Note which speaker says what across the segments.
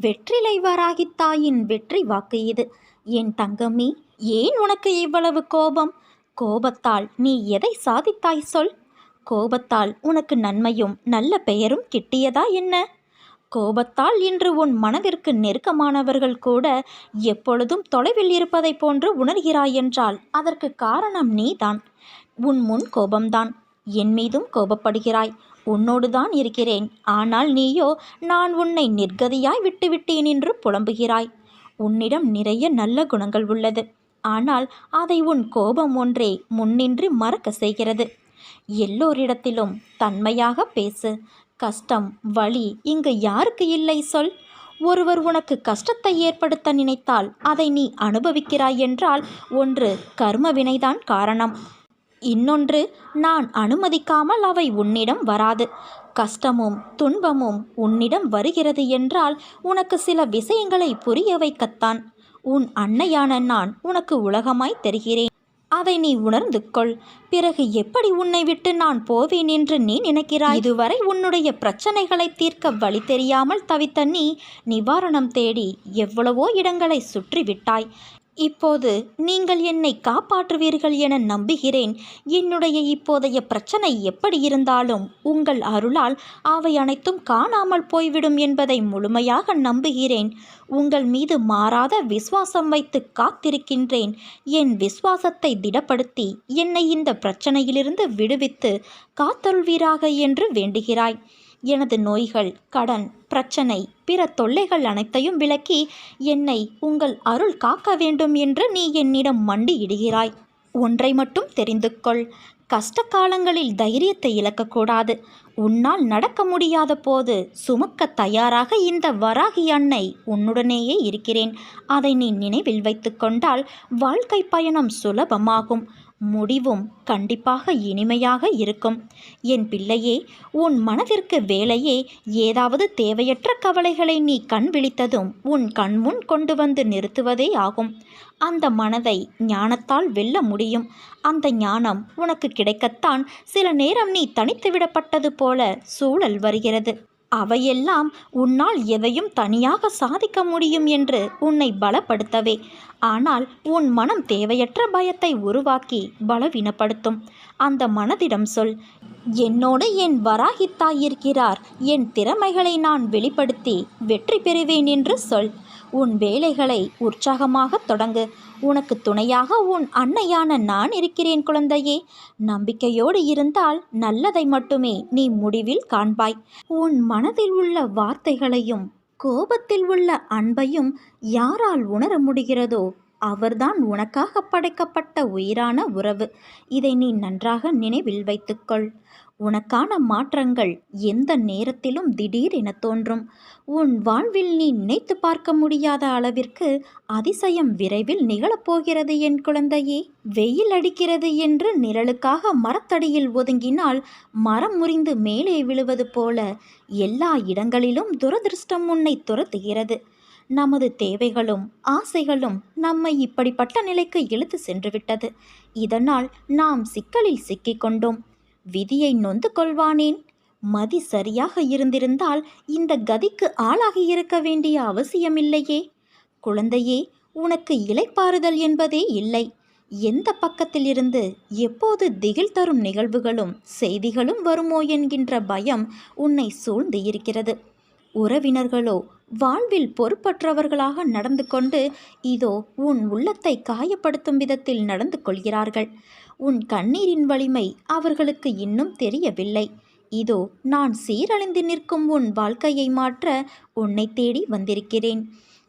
Speaker 1: வெற்றிலை வராகித் தாயின் வெற்றி வாக்கு இது. என் தங்கம்மி ஏன் உனக்கு இவ்வளவு கோபம்? கோபத்தால் நீ எதை சாதித்தாய் சொல்? கோபத்தால் உனக்கு நன்மையும் நல்ல பெயரும் கிட்டியதா என்ன? கோபத்தால் இன்று உன் மனதிற்கு நெருக்கமானவர்கள் கூட எப்பொழுதும் தொலைவில் இருப்பதைப் போன்று உணர்கிறாய் என்றால் அதற்கு காரணம் நீதான். உன் முன் கோபம்தான். என் மீதும் கோபப்படுகிறாய். உன்னோடு தான் இருக்கிறேன். ஆனால் நீயோ நான் உன்னை நிர்கதியாய் விட்டுவிட்டேன் என்று புலம்புகிறாய். உன்னிடம் நிறைய நல்ல குணங்கள் உள்ளது. ஆனால் அதை உன் கோபம் ஒன்றே முன்னின்று மறக்க செய்கிறது. எல்லோரிடத்திலும் தன்மையாக பேசு. கஷ்டம் வலி இங்கு யாருக்கு இல்லை சொல். ஒருவர் உனக்கு கஷ்டத்தை ஏற்படுத்த நினைத்தால் அதை நீ அனுபவிக்கிறாய் என்றால் ஒன்று கர்ம வினைதான் காரணம். இன்னொன்று நான் அனுமதிக்காமல் அவை உன்னிடம் வராது. கஷ்டமும் துன்பமும் உன்னிடம் வருகிறது என்றால் உனக்கு சில விஷயங்களை புரிய வைக்கத்தான். உன் அன்னையான நான் உனக்கு உலகமாய் தெரிகிறேன். அதை நீ உணர்ந்து கொள் பிறகு எப்படி உன்னை விட்டு நான் போவேன் என்று நீ நினைக்கிறாய்? இதுவரை உன்னுடைய பிரச்சனைகளை தீர்க்க வழி தெரியாமல் தவித்த நீ நிவாரணம் தேடி எவ்வளவோ இடங்களை சுற்றி விட்டாய் இப்போது நீங்கள் என்னை காப்பாற்றுவீர்கள் என நம்புகிறேன். என்னுடைய இப்போதைய பிரச்சனை எப்படி இருந்தாலும் உங்கள் அருளால் அவை அனைத்தும் காணாமல் போய்விடும் என்பதை முழுமையாக நம்புகிறேன். உங்கள் மீது மாறாத விசுவாசம் வைத்து காத்திருக்கின்றேன். என் விசுவாசத்தை திடப்படுத்தி என்னை இந்த பிரச்சனையிலிருந்து விடுவித்து காத்தருள்வீராக என்று வேண்டுகிறாய். எனது நோய்கள் கடன் பிரச்சனை பிற தொல்லைகள் அனைத்தையும் விலக்கி என்னை உங்கள் அருள் காக்க வேண்டும் என்று நீ என்னிடம் மண்டியிடுகிறாய். ஒன்றை மட்டும் தெரிந்து கொள். கஷ்ட காலங்களில் தைரியத்தை இழக்கக்கூடாது. உன்னால் நடக்க முடியாத போது சுமக்க தயாராக இந்த வராகி அன்னை உன்னுடனேயே இருக்கிறேன். அதை நீ நினைவில் வைத்து கொண்டால் வாழ்க்கை பயணம் சுலபமாகும். முடிவும் கண்டிப்பாக இனிமையாக இருக்கும். என் பிள்ளையே உன் மனதிற்கு வேலையே ஏதாவது தேவையற்ற கவலைகளை நீ கண் விழித்ததும் உன் கண்முன் கொண்டு வந்து நிறுத்துவதே ஆகும். அந்த மனதை ஞானத்தால் வெல்ல முடியும். அந்த ஞானம் உனக்கு கிடைக்கத்தான் சில நேரம் நீ தனித்து விடப்பட்டது போல சூழல் வருகிறது. அவையெல்லாம் உன்னால் எதையும் தனியாக சாதிக்க முடியும் என்று உன்னை பலப்படுத்தவே. ஆனால் உன் மனம் தேவையற்ற பயத்தை உருவாக்கி பலவீனப்படுத்தும். அந்த மனதிடம் சொல் என்னோடு என் வராகித்தாய் இருக்கிறார். என் திறமைகளை நான் வெளிப்படுத்தி வெற்றி பெறுவேன் என்று சொல். உன் வேலைகளை உற்சாகமாக தொடங்கு. உனக்கு துணையாக உன் அன்னையான நான் இருக்கிறேன் குழந்தையே. நம்பிக்கையோடு இருந்தால் நல்லதை மட்டுமே நீ முடிவில் காண்பாய். உன் மனதில் உள்ள வார்த்தைகளையும் கோபத்தில் உள்ள அன்பையும் யாரால் உணர முடிகிறதோ அவர்தான் உனக்காக படைக்கப்பட்ட உயிரான உறவு. இதை நீ நன்றாக நினைவில் வைத்துக்கொள். உனக்கான மாற்றங்கள் எந்த நேரத்திலும் திடீரென தோன்றும். உன் வாழ்வில் நீ நினைத்து பார்க்க முடியாத அளவிற்கு அதிசயம் விரைவில் நிகழப்போகிறது என் குழந்தையே. வெயில் அடிக்கிறது என்று நிழலுக்காக மரத்தடியில் ஒதுங்கினால் மரம் முறிந்து மேலே விழுவது போல எல்லா இடங்களிலும் துரதிருஷ்டம் உன்னை துரத்துகிறது. நமது தேவைகளும் ஆசைகளும் நம்மை இப்படிப்பட்ட நிலைக்கு இழுத்து சென்றுவிட்டது. இதனால் நாம் சிக்கலில் சிக்கிக்கொண்டோம் விதியை நொந்து கொள்வானேன்? மதி சரியாக இருந்திருந்தால் இந்த கதிக்கு ஆளாகி இருக்க வேண்டிய அவசியமில்லையே. குழந்தையே உனக்கு இலைப்பாறுதல் என்பதே இல்லை. எந்த பக்கத்திலிருந்து எப்போது திகில் தரும் நிகழ்வுகளும் செய்திகளும் வருமோ என்கின்ற பயம் உன்னை சூழ்ந்து இருக்கிறது. உறவினர்களோ வாழ்வில் பொறுப்பற்றவர்களாக நடந்து கொண்டு இதோ உன் உள்ளத்தை காயப்படுத்தும் விதத்தில் நடந்து கொள்கிறார்கள். உன் கண்ணீரின் வலிமை அவர்களுக்கு இன்னும் தெரியவில்லை. இதோ நான் சீரழிந்து நிற்கும் உன் வாழ்க்கையை மாற்ற உன்னை தேடி வந்திருக்கிறேன்.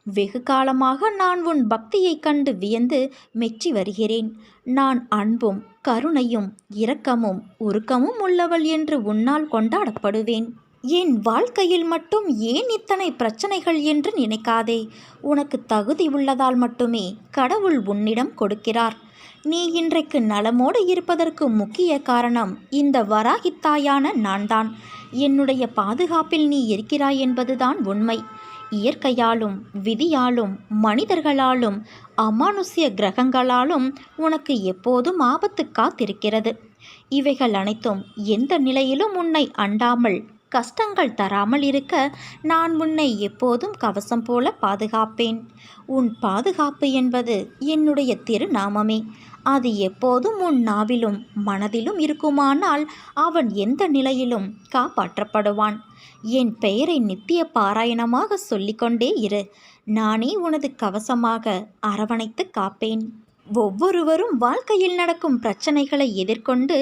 Speaker 1: வெகு காலமாக நான் உன் பக்தியைக் கண்டு வியந்து மெச்சி வருகிறேன். நான் அன்பும் கருணையும் இரக்கமும் உருக்கமும் உள்ளவள் என்று உன்னால் கொண்டாடப்படுவேன். என் வாழ்க்கையில் மட்டும் ஏன் இத்தனை பிரச்சனைகள் என்று நினைக்காதே. உனக்கு தகுதி உள்ளதால் மட்டுமே கடவுள் உன்னிடம் கொடுக்கிறார். நீ இன்றைக்கு நலமோடு இருப்பதற்கு முக்கிய காரணம் இந்த வராகித்தாயான நான்தான். என்னுடைய பாதுகாப்பில் நீ இருக்கிறாய் என்பதுதான் உண்மை. இயற்கையாலும் விதியாலும் மனிதர்களாலும் அமானுஷ்ய கிரகங்களாலும் உனக்கு எப்போதும் ஆபத்து காத்திருக்கிறது. இவைகள் அனைத்தும் எந்த நிலையிலும் உன்னை அண்டாமல் கஷ்டங்கள் தராமல் இருக்க நான் உன்னை எப்போதும் கவசம் போல பாதுகாப்பேன். உன் பாதுகாப்பு என்பது என்னுடைய திருநாமமே. அது எப்போதும் உன் நாவிலும் மனதிலும் இருக்குமானால் அவன் எந்த நிலையிலும் காப்பாற்றப்படுவான். என் பெயரை நித்திய பாராயணமாக சொல்லிக்கொண்டே இரு. நானே உனது கவசமாக அரவணைத்து காப்பேன். ஒவ்வொருவரும் வாழ்க்கையில் நடக்கும் பிரச்சனைகளை எதிர்கொண்டு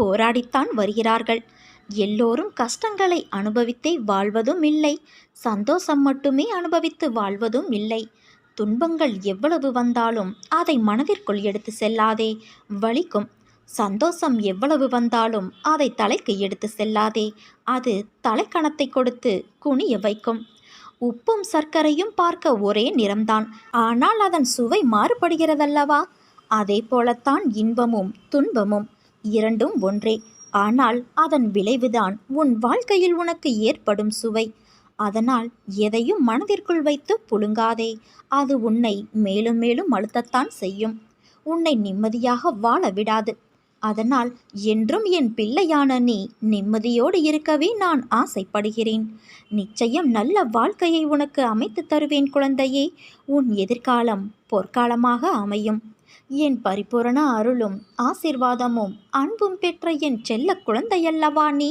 Speaker 1: போராடித்தான் வருகிறார்கள். எல்லோரும் கஷ்டங்களை அனுபவித்தே வாழ்வதும் இல்லை. சந்தோஷம் மட்டுமே அனுபவித்து வாழ்வதும் இல்லை. துன்பங்கள் எவ்வளவு வந்தாலும் அதை மனதிற்குள் எடுத்து செல்லாதே வலிக்கும். சந்தோஷம் எவ்வளவு வந்தாலும் அதை தலைக்கு எடுத்து செல்லாதே. அது தலைக்கணத்தை கொடுத்து குனிய வைக்கும். உப்பும் சர்க்கரையும் பார்க்க ஒரே நிறம்தான். ஆனால் அதன் சுவை மாறுபடுகிறதல்லவா? அதே போலத்தான் இன்பமும் துன்பமும் இரண்டும் ஒன்றே. ஆனால் அதன் விளைவுதான் உன் வாழ்க்கையில் உனக்கு ஏற்படும் சுவை. அதனால் எதையும் மனதிற்குள் வைத்து புழுங்காதே. அது உன்னை மேலும் மேலும் அழுத்தத்தான் செய்யும். உன்னை நிம்மதியாக வாழ விடாது. அதனால் என்றும் என் பிள்ளையான நீ நிம்மதியோடு இருக்கவே நான் ஆசைப்படுகிறேன். நிச்சயம் நல்ல வாழ்க்கையை உனக்கு அமைத்து தருவேன் குழந்தையே. உன் எதிர்காலம் பொற்காலமாக அமையும். என் பரிபூரண அருளும் ஆசிர்வாதமும் அன்பும் பெற்ற என் செல்ல குழந்தையல்லவா நீ?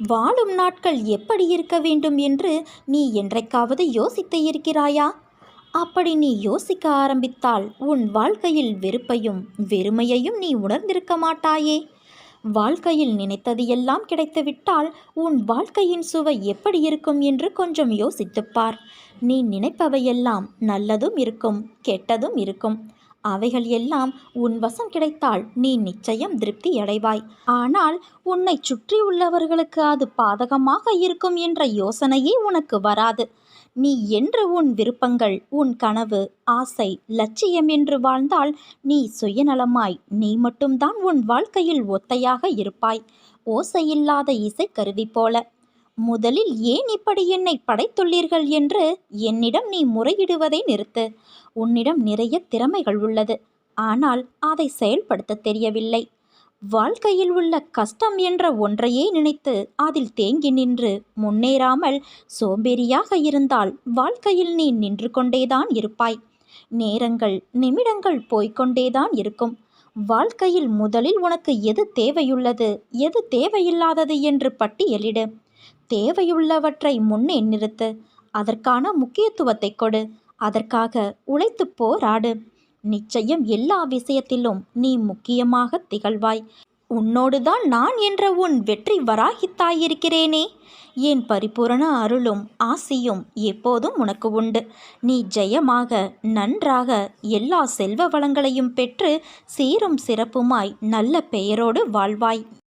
Speaker 1: வாழும் நாட்கள் எப்படி இருக்க வேண்டும் என்று நீ என்றைக்காவது யோசித்து இருக்கிறாயா? அப்படி நீ யோசிக்க ஆரம்பித்தால் உன் வாழ்க்கையில் வெறுப்பையும் வெறுமையையும் நீ உணர்ந்திருக்க மாட்டாயே. வாழ்க்கையில் நினைத்தது எல்லாம் கிடைத்துவிட்டால் உன் வாழ்க்கையின் சுவை எப்படி இருக்கும் என்று கொஞ்சம் யோசித்துப்பார் நீ நினைப்பவையெல்லாம் நல்லதும் இருக்கும் கெட்டதும் இருக்கும். அவைகள் எல்லாம் உன் வசம் கிடைத்தால் நீ நிச்சயம் திருப்தி அடைவாய். ஆனால் உன்னை சுற்றியுள்ளவர்களுக்கு அது பாதகமாக இருக்கும் என்ற யோசனையே உனக்கு வராது. நீ என்று உன் விருப்பங்கள் உன் கனவு ஆசை லட்சியம் என்று வாழ்ந்தால் நீ சுயநலமாய் நீ மட்டும்தான் உன் வாழ்க்கையில் ஒத்தையாக இருப்பாய். ஓசையில்லாத இசை கருவி போல முதலில் ஏன் இப்படி என்னை படைத்துள்ளீர்கள் என்று என்னிடம் நீ முறையிடுவதை நிறுத்து. உன்னிடம் நிறைய திறமைகள் உள்ளது. ஆனால் அதை செயல்படுத்த தெரியவில்லை. வாழ்க்கையில் உள்ள கஷ்டம் என்ற ஒன்றையே நினைத்து அதில் தேங்கி நின்று முன்னேறாமல் சோம்பேறியாக இருந்தால் வாழ்க்கையில் நீ நின்று கொண்டேதான் இருப்பாய். நேரங்கள் நிமிடங்கள் போய்கொண்டேதான் இருக்கும். வாழ்க்கையில் முதலில் உனக்கு எது தேவையுள்ளது எது தேவையில்லாதது என்று பட்டியலிடு. தேவையுள்ளவற்றை முன்னே நிறுத்து. அதற்கான முக்கியத்துவத்தை கொடு. அதற்காக உழைத்து போராடு. நிச்சயம் எல்லா விஷயத்திலும் நீ முக்கியமாக திகழ்வாய். உன்னோடுதான் நான் என்ற உன் வெற்றி வராகித்தாயிருக்கிறேனே. என் பரிபூரண அருளும் ஆசியும் எப்போதும் உனக்கு உண்டு. நீ ஜெயமாக நன்றாக எல்லா செல்வ வளங்களையும் பெற்று சீரும் சிறப்புமாய் நல்ல பெயரோடு வாழ்வாய்.